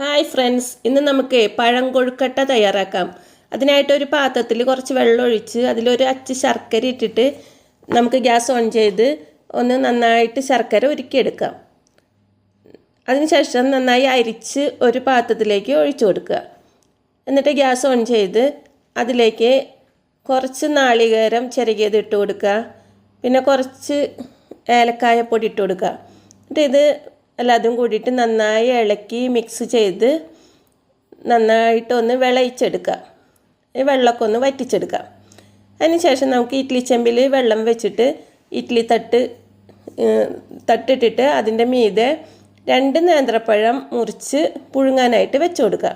Hi friends ഇന്ന് നമുക്ക് പഴം കൊഴുക്കട്ട തയ്യാറാക്കാം. അതിനായിട്ട് ഒരു പാത്രത്തിൽ കുറച്ച് വെള്ളം ഒഴിച്ച് അതിലൊരു അച്ച് ശർക്കര ഇട്ടിട്ട് നമുക്ക് ഗ്യാസ് ഓൺ ചെയ്ത് ഒന്ന് നന്നായിട്ട് ശർക്കര ഉരുക്കിയെടുക്കാം. അതിനുശേഷം നന്നായി അരിച്ച് ഒരു പാത്രത്തിലേക്ക് ഒഴിച്ചു കൊടുക്കുക. എന്നിട്ട് ഗ്യാസ് ഓൺ ചെയ്ത് അതിലേക്ക് കുറച്ച് നാളികേരം ചെറുകിയത് ഇട്ട് കൊടുക്കുക. പിന്നെ കുറച്ച് ഏലക്കായ പൊടി ഇട്ട് കൊടുക്കുക. എന്നിട്ട് ഇത് എല്ലാതും കൂടിയിട്ട് നന്നായി ഇളക്കി മിക്സ് ചെയ്ത് നന്നായിട്ടൊന്ന് വിളയിച്ചെടുക്കുക വെള്ളമൊക്കെ ഒന്ന് വറ്റിച്ചെടുക്കുക അതിനുശേഷം നമുക്ക് ഇഡ്ഡലി ചെമ്പിൽ വെള്ളം വെച്ചിട്ട് ഇഡ്ഡലി തട്ട് തട്ടിട്ടിട്ട് അതിന്റെ മീതെ രണ്ട് നേന്ത്രപ്പഴം മുറിച്ച് പുഴുങ്ങാനായിട്ട് വെച്ചു കൊടുക്കുക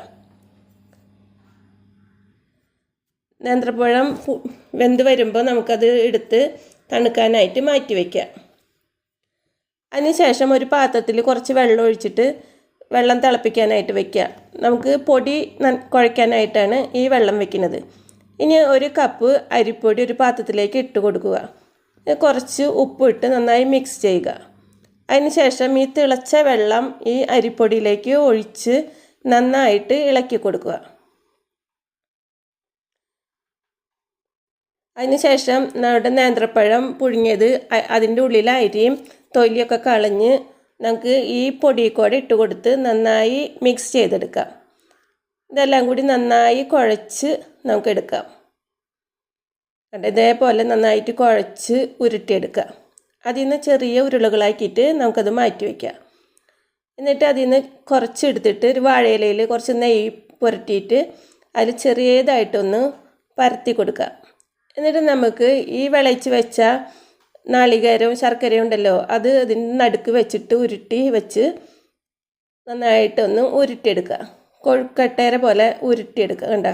നേന്ത്രപ്പഴം വെന്ത് വരുമ്പോൾ നമുക്കത് എടുത്ത് തണുക്കാനായിട്ട് മാറ്റി വയ്ക്കാം അതിനുശേഷം ഒരു പാത്രത്തിൽ കുറച്ച് വെള്ളം ഒഴിച്ചിട്ട് വെള്ളം തിളപ്പിക്കാനായിട്ട് വെക്കുക. നമുക്ക് പൊടി കുഴയ്ക്കാനായിട്ടാണ് ഈ വെള്ളം വെക്കുന്നത്. ഇനി ഒരു കപ്പ് അരിപ്പൊടി ഒരു പാത്രത്തിലേക്ക് ഇട്ട് കൊടുക്കുക. കുറച്ച് ഉപ്പിട്ട് നന്നായി മിക്സ് ചെയ്യുക. അതിനുശേഷം ഈ തിളച്ച വെള്ളം ഈ അരിപ്പൊടിയിലേക്ക് ഒഴിച്ച് നന്നായിട്ട് ഇളക്കി കൊടുക്കുക. അതിനുശേഷം നമ്മുടെ നേന്ത്രപ്പഴം പുഴുങ്ങിയത് അതിന്റെ അരിയും തൊലിയൊക്കെ കളഞ്ഞ് നമുക്ക് ഈ പൊടി കൂടെ ഇട്ട് കൊടുത്ത് നന്നായി മിക്സ് ചെയ്തെടുക്കാം. ഇതെല്ലാം കൂടി നന്നായി കുഴച്ച് നമുക്ക് എടുക്കാം. ഇതേപോലെ നന്നായിട്ട് കുഴച്ച് ഉരുട്ടിയെടുക്കുക അതിൽ നിന്ന് ചെറിയ ഉരുളകളാക്കിയിട്ട് നമുക്കത് മാറ്റി വയ്ക്കാം എന്നിട്ട് അതിൽ നിന്ന് കുറച്ച് എടുത്തിട്ട് ഒരു വാഴയിലയിൽ കുറച്ച് നെയ്യ് പുരട്ടിയിട്ട് അതിൽ ചെറിയതായിട്ടൊന്ന് പരത്തി കൊടുക്കുക എന്നിട്ട് നമുക്ക് ഈ വിളയിച്ച് വെച്ച നാളികേരവും ശർക്കരയും ഉണ്ടല്ലോ അത് അതിന്റെ നടുക്ക് വെച്ചിട്ട് ഉരുട്ടി വെച്ച് നന്നായിട്ടൊന്ന് ഉരുട്ടിയെടുക്കുക. കൊഴുക്കട്ടേര പോലെ ഉരുട്ടിയെടുക്കുക കണ്ട?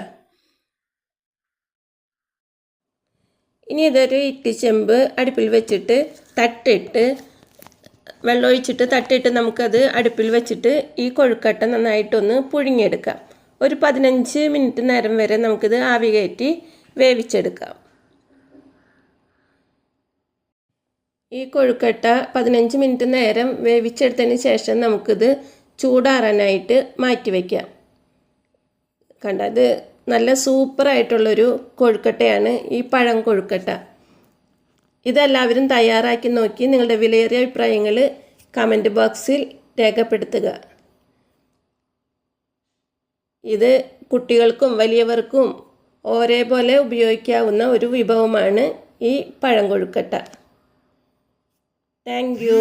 ഇനി ഇതൊരു ഇട്ടിച്ചെമ്പ് അടുപ്പിൽ വെച്ചിട്ട് തട്ടിട്ട് വെള്ളമൊഴിച്ചിട്ട് തട്ടിട്ട് നമുക്കത് അടുപ്പിൽ വെച്ചിട്ട് ഈ കൊഴുക്കട്ട നന്നായിട്ടൊന്ന് പുഴുങ്ങിയെടുക്കാം. ഒരു പതിനഞ്ച് മിനിറ്റ് നേരം വരെ നമുക്കിത് ആവി കയറ്റി വേവിച്ചെടുക്കാം. ഈ കൊഴുക്കട്ട പതിനഞ്ച് മിനിറ്റ് നേരം വേവിച്ചെടുത്തതിന് ശേഷം നമുക്കിത് ചൂടാറാനായിട്ട് മാറ്റി വയ്ക്കാം. കണ്ട ഇത് നല്ല സൂപ്പറായിട്ടുള്ളൊരു കൊഴുക്കട്ടയാണ് ഈ പഴം കൊഴുക്കട്ട. ഇതെല്ലാവരും തയ്യാറാക്കി നോക്കി നിങ്ങളുടെ വിലയേറിയ അഭിപ്രായങ്ങൾ കമന്റ് ബോക്സിൽ രേഖപ്പെടുത്തുക. ഇത് കുട്ടികൾക്കും വലിയവർക്കും ഒരേപോലെ ഉപയോഗിക്കാവുന്ന ഒരു വിഭവമാണ് ഈ പഴം കൊഴുക്കട്ട. Thank you